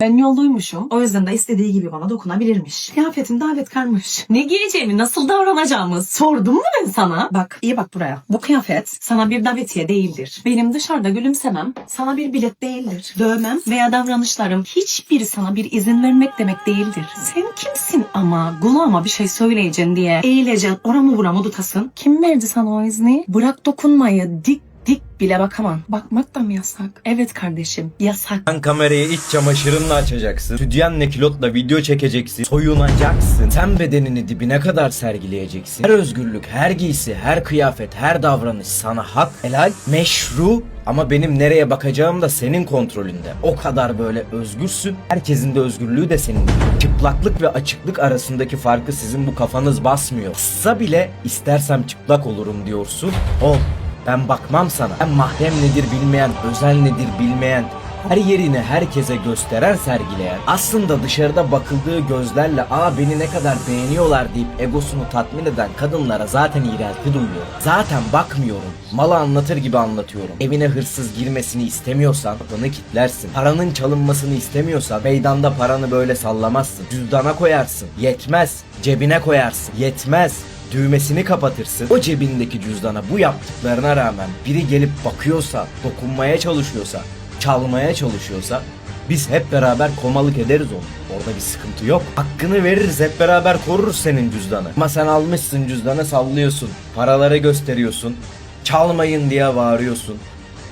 Ben yolluymuşum. O yüzden de istediği gibi bana dokunabilirmiş. Kıyafetim davet karmış. Ne giyeceğimi, nasıl davranacağımı sordum mu ben sana? Bak, iyi bak buraya. Bu kıyafet sana bir davetiye değildir. Benim dışarıda gülümsemem sana bir bilet değildir. Dövmem veya davranışlarım hiçbir sana bir izin vermek demek değildir. Sen kimsin ama kulağıma bir şey söyleyeceksin diye eğileceksin, oramı buramı tutasın. Kim verdi sana o izni? Bırak dokunmayı, dik dik bile bakamam. Bakmak da mı yasak? Evet kardeşim, yasak. Sen kamerayı iç çamaşırınla açacaksın. Stüdyenle kilotla video çekeceksin. Soyunacaksın. Sen bedenini dibine kadar sergileyeceksin. Her özgürlük, her giysi, her kıyafet, her davranış sana hak, helal, meşru ama benim nereye bakacağım da senin kontrolünde. O kadar böyle özgürsün. Herkesin de özgürlüğü de senin. Çıplaklık ve açıklık arasındaki farkı sizin bu kafanız basmıyor. Kısa bile istersem çıplak olurum diyorsun. Ol. Ben bakmam sana. Ben mahrem nedir bilmeyen, özel nedir bilmeyen, her yerini herkese gösteren sergileyen, aslında dışarıda bakıldığı gözlerle aa beni ne kadar beğeniyorlar deyip egosunu tatmin eden kadınlara zaten iğrelti duyuyor. Zaten bakmıyorum. Malı anlatır gibi anlatıyorum. Evine hırsız girmesini istemiyorsan kapını kilitlersin. Paranın çalınmasını istemiyorsan meydanda paranı böyle sallamazsın. Cüzdana koyarsın. Yetmez. Cebine koyarsın. Yetmez düğmesini kapatırsın. O cebindeki cüzdana bu yaptıklarına rağmen biri gelip bakıyorsa, dokunmaya çalışıyorsa, çalmaya çalışıyorsa biz hep beraber komalık ederiz onu. Orada bir sıkıntı yok. Hakkını veririz hep beraber koruruz senin cüzdanı. Ama sen almışsın cüzdanı sallıyorsun. Paraları gösteriyorsun. Çalmayın diye bağırıyorsun.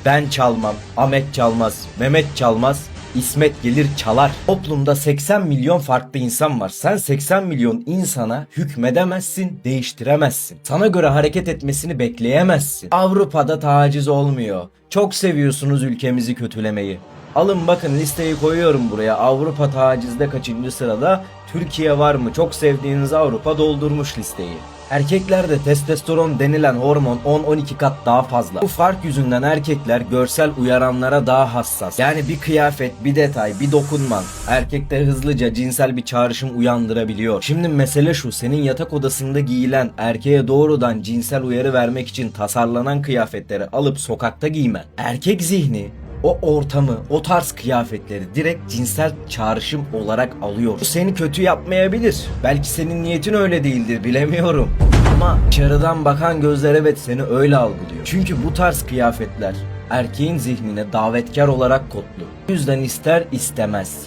Ben çalmam, Ahmet çalmaz, Mehmet çalmaz, İsmet gelir çalar. Toplumda 80 milyon farklı insan var. Sen 80 milyon insana hükmedemezsin, değiştiremezsin. Sana göre hareket etmesini bekleyemezsin. Avrupa'da taciz olmuyor. Çok seviyorsunuz ülkemizi kötülemeyi. Alın bakın listeyi koyuyorum buraya. Avrupa tacizde kaçıncı sırada? Türkiye var mı? Çok sevdiğiniz Avrupa doldurmuş listeyi. Erkeklerde testosteron denilen hormon 10-12 kat daha fazla. Bu fark yüzünden erkekler görsel uyaranlara daha hassas. Yani bir kıyafet, bir detay, bir dokunman erkekte hızlıca cinsel bir çağrışım uyandırabiliyor. Şimdi mesele şu senin yatak odasında giyilen erkeğe doğrudan cinsel uyarı vermek için tasarlanan kıyafetleri alıp sokakta giymen. Erkek zihni o ortamı, o tarz kıyafetleri direkt cinsel çağrışım olarak alıyor. Bu seni kötü yapmayabilir. Belki senin niyetin öyle değildir bilemiyorum. Ama dışarıdan bakan gözler evet seni öyle algılıyor. Çünkü bu tarz kıyafetler erkeğin zihnine davetkar olarak kodlu. Bu yüzden ister istemez,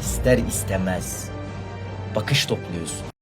ister istemez bakış topluyorsun.